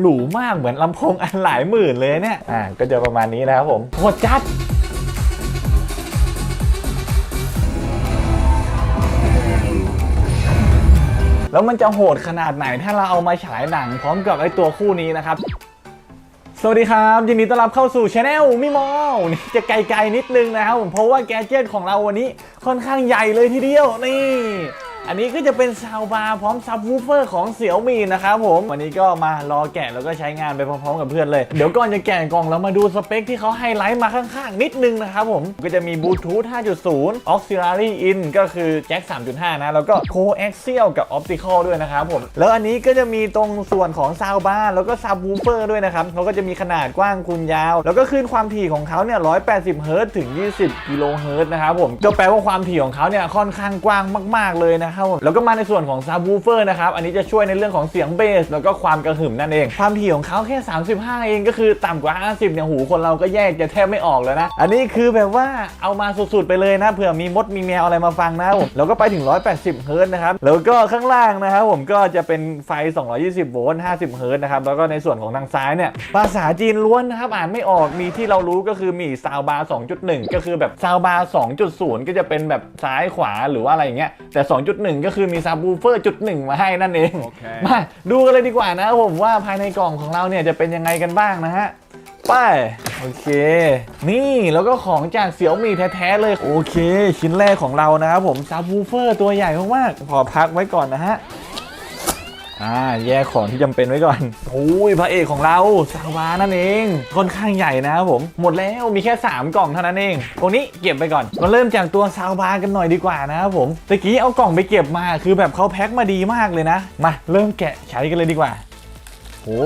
หรูมากเหมือนลำโพงอันหลายหมื่นเลยเนี่ย อ่า ก็จะประมาณนี้นะครับผมโคตรจัดแล้วมันจะโหดขนาดไหนถ้าเราเอามาฉายหนังพร้อมกับไอตัวคู่นี้นะครับ สวัสดีครับ ยินดีต้อนรับเข้าสู่ช anel มิมอลนี่จะไกลๆนิดนึงนะครับผมเพราะว่าแกเจิตของเราวันนี้ค่อนข้างใหญ่เลยทีเดียวนี่ อันนี้ก็จะเป็นซาวบาร์พร้อมซับวูเฟอร์ของเสี่ยวมีนะครับผม วันนี้ก็มารอแกะแล้วก็ใช้งานไปพร้อมๆกับเพื่อนเลย เดี๋ยวก่อนจะแกะกล่องเรามาดูสเปคที่เขาไฮไลท์มาข้างๆ นิดนึงนะครับผม ก็จะมีบลูทูธ 5.0 auxiliary in ก็คือแจ็ค 3.5 นะ แล้วก็ coaxial กับ optical ด้วยนะครับผม แล้วอันนี้ก็จะมีตรงส่วนของซาวบาร์แล้วก็ซับวูเฟอร์ด้วยนะครับเขาก็จะมีขนาดกว้างคูณยาว แล้วก็คลื่นความถี่ของเขาเนี่ย 180 เฮิรตซ์ถึง 20 กิโลเฮิรตซ์นะครับผม ก็แปลว่าความถี่ของเขาเนี่ยค่อนข้างกว้างมาก ๆเลยนะครับแล้วก็มาในส่วนของซับวูเฟอร์นะครับอันนี้จะช่วยในเรื่องของเสียงเบส แล้วก็ความกระหึ่มนั่นเอง ความถี่ของเขาแค่ 35 เองก็คือต่ำกว่า 50เนี่ยหูคนเราก็แยกจะแทบไม่ออกเลยนะ อันนี้คือแบบว่าเอามาสุดๆไปเลยนะเผื่อมีมดมีแมวอะไรมาฟังนะผมแล้วก็ไปถึง 180 เฮิร์ตนะครับแล้วก็ข้างล่างนะครับผมก็จะเป็นไฟ 220 โวลต์ 50 เฮิร์ตนะครับแล้วก็ในส่วนของทางซ้ายเนี่ยภาษาจีนล้วนนะครับอ่านไม่ออกมีที่เรารู้ก็คือมีซาวบาร์2.1 ก็คือแบบซาวบาร์2.0 ก็จะเป็นแบบซ้ายขวาหรือว่าอะไรอย่างเงี้ยแต่ 2.1ก็คือมีซับวูเฟอร์จุดหนึ่งมาให้นั่นเองโอเคมาดูกันเลยดีกว่านะครับผมว่าภายในกล่องของเราเนี่ยจะเป็นยังไงกันบ้างนะฮะไปโอเค นี่แล้วก็ของจากเสี่ยวมีแท้ๆเลย โอเค ชิ้นแรกของเรานะครับผมซับวูเฟอร์ตัวใหญ่มากๆพอพักไว้ก่อนนะฮะ อ่าแยกของที่จำเป็นไว้ก่อนโอ้ยพระเอกของเราซาวานั่นเองค่อนข้างใหญ่นะครับผม หมดแล้วมีแค่ 3 กล่องเท่านั้นเองตรงนี้เก็บไปก่อนมาเริ่มจากตัวซาวบากันหน่อยดีกว่านะครับผมตะกี้เอากล่องไปเก็บมาคือแบบเขาแพ็คมาดีมากเลยนะ มาเริ่มแกะใช้กันเลยดีกว่าโอ้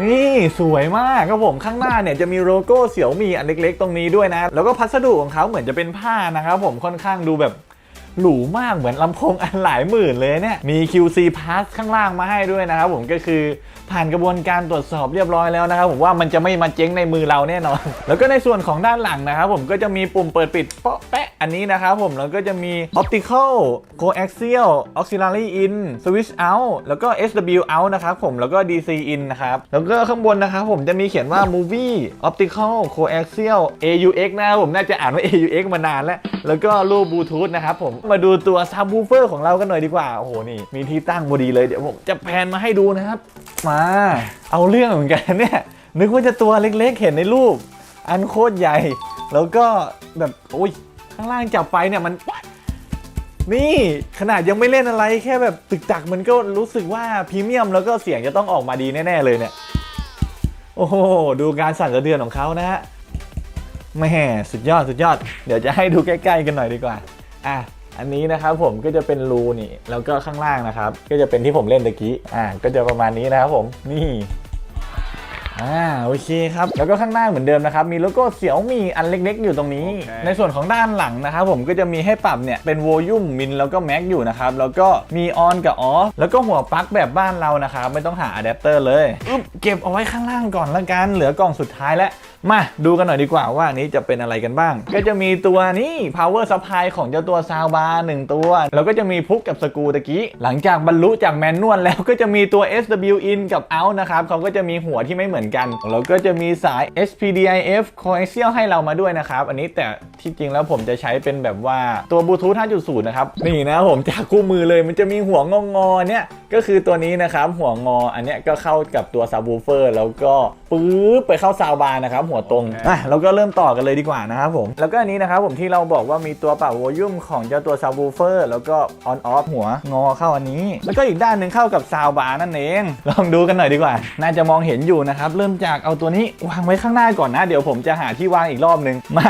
นี่สวยมากครับผมข้างหน้าเนี่ยจะมีโลโก้เสี่ยวมีอันเล็กๆ ตรงนี้ด้วยนะ แล้วก็พัสดุของเขาเหมือนจะเป็นผ้านะครับผมค่อนข้างดูแบบ หรูมากเหมือนลำโพงอันหลายหมื่นเลยเนี่ย มี QC Pass ข้างล่างมาให้ด้วยนะครับผมก็คือผ่านกระบวนการตรวจสอบเรียบร้อยแล้วนะครับผมว่ามันจะไม่มาเจ๊งในมือเราแน่นอน แล้วก็ในส่วนของด้านหลังนะครับผมก็จะมีปุ่มเปิดปิดเปาะแปะอันนี้นะครับผมแล้วก็จะมี optical coaxial auxiliary in switch out แล้วก็ SW out นะครับผมแล้วก็ DC in นะครับแล้วก็ข้างบนนะครับผมจะมีเขียนว่า movie optical coaxial AUX นะครับผมน่าจะอ่านว่า AUX มานานแล้ว แล้วก็รูปบลูทูธนะครับผมมาดูตัว subwoofer ของเรากันหน่อยดีกว่า โอ้โหนี่ มีที่ตั้งพอดีเลยเดี๋ยวผมจะแพนมาให้ดูนะครับ มา เอาเรื่องเหมือนกันเนี่ยนึกว่าจะตัวเล็กๆ เห็นในรูป อันโคตรใหญ่ แล้วก็แบบโอ้ยข้างล่างจับไปเนี่ยมัน นี่ขนาดยังไม่เล่นอะไรแค่แบบตึกตักมันก็รู้สึกว่าพรีเมียมแล้วก็เสียงจะต้องออกมาดีแน่ๆเลยเนี่ย โอ้โหดูการสั่นสะเทือนของเขานะฮะ แม่สุดยอดสุดยอด เดี๋ยวจะให้ดูใกล้ ๆ กันหน่อยดีกว่า อะ อันนี้นะครับผมก็จะเป็นรูนี่ แล้วก็ข้างล่างนะครับ ก็จะเป็นที่ผมเล่นตะกี้ อะก็จะประมาณนี้นะครับผม นี่ อ่าโอเคครับ แล้วก็ข้างหน้าเหมือนเดิมนะครับ มีโลโก้เสี่ยวมีอันเล็กๆ อยู่ตรงนี้โอเคในส่วนของด้านหลังนะครับผมก็จะมีให้ปรับเนี่ย เป็นโวลูมมินแล้วก็แม็กอยู่นะครับ แล้วก็มีออนกับออฟแล้วก็หัวปลั๊กแบบบ้านเรานะครับ ไม่ต้องหาอะแดปเตอร์เลยอึ๊บเก็บเอาไว้ข้างล่างก่อนละกัน เหลือกล่องสุดท้ายแล้วมาดูกันหน่อยดีกว่าว่าอันนี้จะเป็นอะไรกันบ้าง ก็จะมีตัวนี้ power supply ของเจ้าตัวซาวบาร์หนึ่งตัว แล้วก็จะมีพุกกับสกรูตะกี้ หลังจากบรรลุจากแมนนวลแล้วก็จะมีตัว SW in กับ out นะครับเขาก็จะมีหัวที่ไม่เหมือนกันแล้วก็จะมีสาย SPDIF coaxial ให้เรามาด้วยนะครับ อันนี้แต่ที่จริงแล้วผมจะใช้เป็นแบบว่าตัวบลูทูธ5.0 นะครับ นี่นะผมจากคู่มือเลยมันจะมีหัวงองอๆเนี่ยก็คือตัวนี้นะครับ หัวงออันเนี้ยก็เข้ากับตัว subwoofer แล้วก็ปื๊บไปเข้าซาวบาร์นะครับ หัวตรงโอเคอะเราก็เริ่มต่อกันเลยดีกว่านะครับผม แล้วก็อันนี้นะครับผมที่เราบอกว่ามีตัวปรับโวลูมของเจ้าตัว subwoofer แล้วก็ on off หัวงอเข้าอันนี้ แล้วก็อีกด้านหนึ่งเข้ากับซาวบาร์นั่นเอง ลองดูกันหน่อยดีกว่า น่าจะมองเห็นอยู่นะครับ เริ่มจากเอาตัวนี้วางไว้ข้างหน้าก่อนนะ เดี๋ยวผมจะหาที่วางอีกรอบหนึ่งมา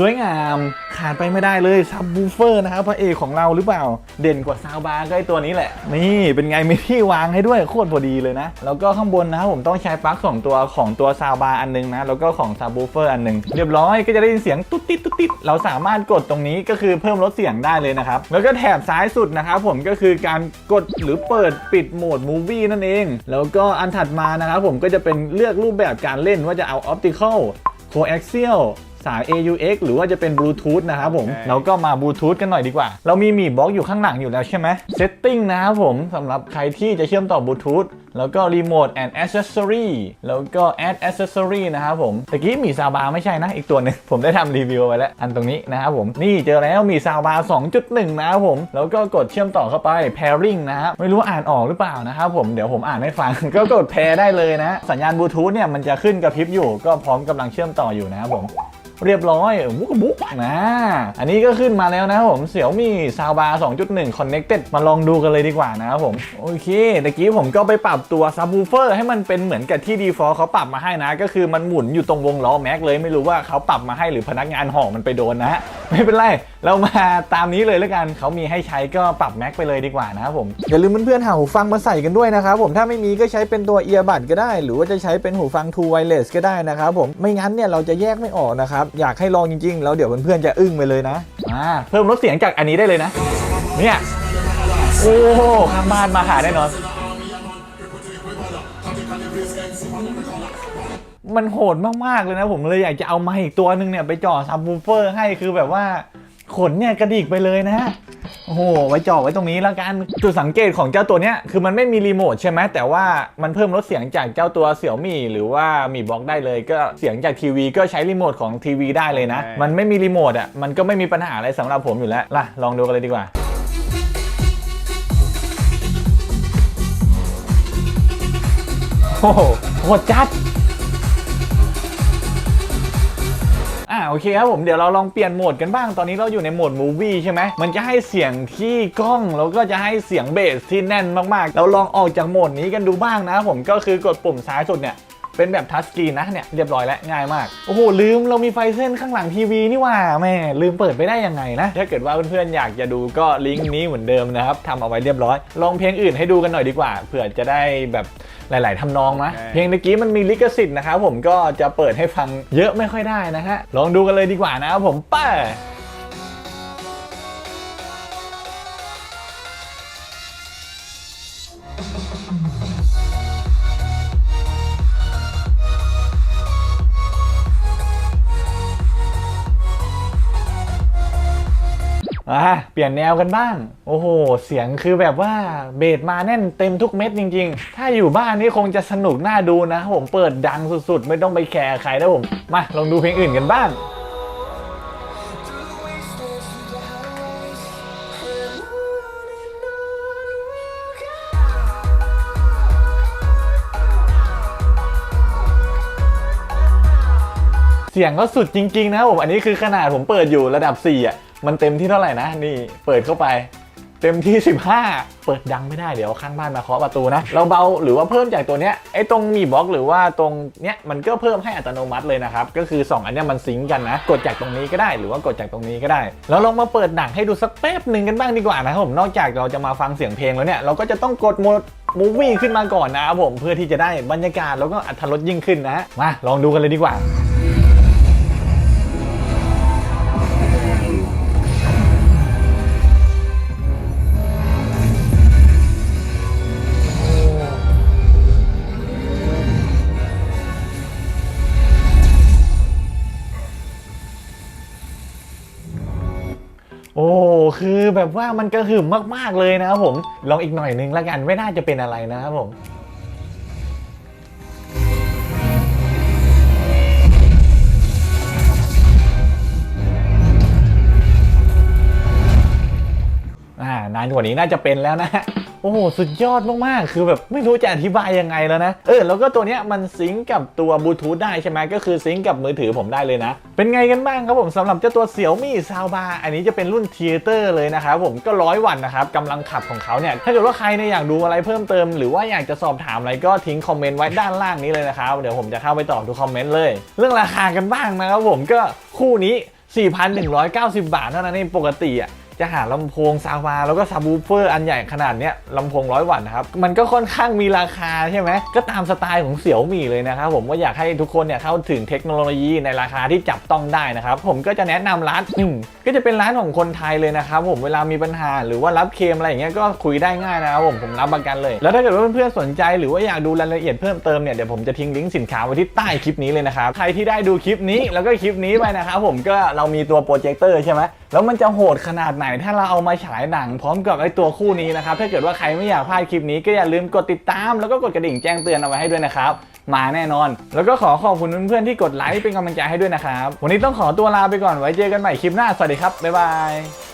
สวยงามขาดไปไม่ได้เลยซับบูเฟอร์นะครับพระเอกของเราหรือเปล่า เด่นกว่าซาวบาร์ก็ไอตัวนี้แหละ นี่เป็นไงมีที่วางให้ด้วยโคตรพอดีเลยนะ แล้วก็ข้างบนนะครับผมต้องใช้ปลั๊กสองตัวของตัวซาวบาร์อันหนึงนะแล้วก็ของซับบูเฟอร์อันหนึงเรียบร้อยก็จะได้ยินเสียงตุ๊ดติดตุ๊ดติดเราสามารถกดตรงนี้ก็คือเพิ่มลดเสียงได้เลยนะครับแล้วก็แถบซ้ายสุดนะครับผมก็คือการกดหรือเปิดปิดโหมดมูวี่นั่นเอง แล้วก็อันถัดมานะครับผมก็จะเป็นเลือกรูปแบบการเล่นว่าจะเอาออปติคอล coaxial สาย AUX หรือว่าจะเป็นบลูทูธนะครับผมโอเคเราก็มาบลูทูธกันหน่อยดีกว่า เรามีมีบล็อกอยู่ข้างหลังอยู่แล้วใช่ไหม Setting นะครับผมสำหรับใครที่จะเชื่อมต่อบลูทูธแล้วก็ Remote and Accessory แล้วก็ Add Accessory นะครับผมตะกี้มีซาวบาร์ไม่ใช่นะ อีกตัวหนึง ผมได้ทำรีวิวไว้แล้ว อันตรงนี้นะครับผม นี่เจอแล้วมีซาวบาร์2.1 นะครับผม แล้วก็กดเชื่อมต่อเข้าไป Pairing นะครับไม่รู้ว่าอ่านออกหรือเปล่านะครับผม เดี๋ยวผมอ่านให้ฟัง ก็กด Pair ได้เลยนะ สัญญาณบลูทูธเนี่ยมันจะขึ้นกระพริบอยู่ ก็พร้อมกำลังเชื่อมต่ออยู่นะครับผม เรียบร้อยมุกบุ๊กนะอันนี้ก็ขึ้นมาแล้วนะครับผมเสี่ยวมี่ซาวบาร์2.1 Connected มาลองดูกันเลยดีกว่านะครับผมโอเคตะกี้ผมก็ไปปรับตัวซับ w ูเฟอร์ให้มันเป็นเหมือนกับที่ default เขาปรับมาให้นะ ก็คือมันหมุนอยู่ตรงวงล้อแม็กเลยไม่รู้ว่าเขาปรับมาให้หรือพนักงานห่อมันไปโดนนะไม่เป็นไรเรามาตามนี้เลยแล้วกันเขามีให้ใช้ก็ปรับแม็กไปเลยดีกว่านะครับผมอย่าลืมเพื่อนๆหาหูฟังมาใส่กันด้วยนะครับผมถ้าไม่มีก็ใช้เป็นตัวเอียบัดก็ได้ หรือว่าจะใช้เป็นหูฟัง True Wireless ก็ได้นะครับผมไม่งั้นเนี่ยเราจะแยกไม่ออกนะครับอยากให้ลองจริงๆ แล้วเดี๋ยวเพื่อนๆจะอึ้งไปเลยนะอ่าเพิ่มลดเสียงจากอันนี้ได้เลยนะ เนี่ย โอ้ข้างบ้านมาหาแน่นอน มันโหดมากๆเลยนะ ผมเลยอยากจะเอามาอีกตัวหนึ่งเนี่ยไปจ่อซับวูเฟอร์ให้คือแบบว่าขนเนี่ยกระดิกไปเลยนะ โอ้โห ไว้จ่อไว้ตรงนี้แล้วกัน จุดสังเกตของเจ้าตัวเนี้ยคือมันไม่มีรีโมทใช่ไหมแต่ว่ามันเพิ่มลดเสียงจากเจ้าตัวเสี่ยวมี่หรือว่ามีบล็อกได้เลย ก็เสียงจากทีวีก็ใช้รีโมทของทีวีได้เลยนะมันไม่มีรีโมทอะ มันก็ไม่มีปัญหาอะไรสำหรับผมอยู่แล้ว ล่ะ ลองดูกันเลยดีกว่า โอ้โหโหดจัด โอเคครับผมเดี๋ยวเราลองเปลี่ยนโหมดกันบ้างตอนนี้เราอยู่ในโหมดมูวี่ใช่ไหมมันจะให้เสียงที่กล้องแล้วก็จะให้เสียงเบสที่แน่นมากๆ เราลองออกจากโหมดนี้กันดูบ้างนะครับผมก็คือกดปุ่มซ้ายสุดเนี่ย เป็นแบบทัชสกรีนนะเนี่ยเรียบร้อยแล้วง่ายมาก โอ้โห ลืมเรามีไฟเส้นข้างหลังทีวีนี่หว่าแม่ลืมเปิดไปได้ยังไงนะ ถ้าเกิดว่าเพื่อนๆอยากจะดูก็ลิงก์นี้เหมือนเดิมนะครับทำเอาไว้เรียบร้อย ลองเพลงอื่นให้ดูกันหน่อยดีกว่าเผื่อจะได้แบบหลาย ๆทำนองนะใช่เพลงเมื่อกี้มันมีลิขสิทธิ์นะครับผมก็จะเปิดให้ฟังเยอะไม่ค่อยได้นะฮะลองดูกันเลยดีกว่านะครับผมไป้า อะเปลี่ยนแนวกันบ้าง โอ้โห เสียงคือแบบว่าเบสมาแน่นเต็มทุกเม็ดจริง ๆ ถ้าอยู่บ้านนี่คงจะสนุกน่าดูนะครับผมเปิดดังสุดๆ ไม่ต้องไปแคร์ใครนะผม มาลองดูเพลงอื่นกันบ้างเสียงก็สุดจริง ๆ นะครับผม อันนี้คือขนาดผมเปิดอยู่ระดับ 4 อะ มันเต็มที่เท่าไหร่นะนี่เปิดเข้าไป เต็มที่ 15 เปิดดังไม่ได้เดี๋ยวข้างบ้านมาเคาะประตูนะ เราเบาหรือว่าเพิ่มจากตัวเนี้ยไอ้ตรงมีบล็อกหรือว่าตรงเนี้ยมันก็เพิ่มให้อัตโนมัติเลยนะครับ ก็คือ 2 อันเนี้ยมันซิงก์กันนะ กดจากตรงนี้ก็ได้หรือว่ากดจากตรงนี้ก็ได้ แล้วลองมาเปิดหนังให้ดูสักแป๊บหนึ่งกันบ้างดีกว่านะครับผมนอกจากเราจะมาฟังเสียงเพลงแล้วเนี่ยเราก็จะต้องกดโหมดมูวี่ขึ้นมาก่อนนะครับผมเพื่อที่จะได้บรรยากาศแล้วก็อัตรสยิ่งขึ้นนะมาลองดูกันเลยดีกว่า คือแบบว่ามันกระหึ่มมากๆเลยนะครับผมลองอีกหน่อยนึงละกันไม่น่าจะเป็นอะไรนะครับผมอ่านานกว่านี้น่าจะเป็นแล้วนะ โอ้โหสุดยอดมากๆ คือแบบไม่รู้จะอธิบายยังไงแล้วนะ เออ แล้วก็ตัวเนี้ยมันซิงกับตัวบลูทูธได้ใช่ไหมก็คือซิงกับมือถือผมได้เลยนะ เป็นไงกันบ้างครับผมสำหรับเจ้าตัว Xiaomi Soundbar อันนี้จะเป็นรุ่น Theater เลยนะครับผมก็ร้อยวัตต์นะครับกำลังขับของเขาเนี่ยถ้าเกิดว่าใครเนี่ยอยากดูอะไรเพิ่มเติม หรือว่าอยากจะสอบถามอะไรก็ทิ้งคอมเมนต์ไว้ด้านล่างนี้เลยนะครับเดี๋ยวผมจะเข้าไปตอบทุกคอมเมนต์เลย เรื่องราคากันบ้างนะครับผมก็คู่นี้ 4,190 บาทเท่านั้นเองปกติอะ จะหาลำโพงซาวาแล้วก็ซับวูเฟอร์อันใหญ่ขนาดเนี้ยลำโพงร้อยวัตต์นะครับ มันก็ค่อนข้างมีราคาใช่ไหม ก็ตามสไตล์ของเสี่ยวมี่เลยนะครับผมว่าอยากให้ทุกคนเนี่ยเข้าถึงเทคโนโลยีในราคาที่จับต้องได้นะครับ ผมก็จะแนะนำร้านหนึ่งก็จะเป็นร้านของคนไทยเลยนะครับผมเวลามีปัญหาหรือว่ารับเคมอะไรอย่างเงี้ยก็คุยได้ง่ายนะครับผมผมรับประกันเลย แล้วถ้าเกิดว่าเพื่อนๆสนใจหรือว่าอยากดูรายละเอียดเพิ่มเติมเนี่ยเดี๋ยวผมจะทิ้งลิงก์สินค้าไว้ที่ใต้คลิปนี้เลยนะครับใครที่ได้ดูคลิปนี้แล้วก็คลิปนี้ไปนะครับผมก็เรามีตัวโปรเจคเตอร์ใช่ไหมแล้วมันจะโหดขนาดไหนถ้าเราเอามาฉายหนังพร้อมกับไอ้ตัวคู่นี้นะครับ ถ้าเกิดว่าใครไม่อยากพลาดคลิปนี้ก็อย่าลืมกดติดตาม แล้วก็กดกระดิ่งแจ้งเตือนเอาไว้ให้ด้วยนะครับ มาแน่นอน แล้วก็ขอขอบคุณเพื่อนๆที่กดไลค์เป็นกำลังใจให้ด้วยนะครับ วันนี้ต้องขอตัวลาไปก่อนไว้เจอกันใหม่คลิปหน้าสวัสดีครับบ๊ายบาย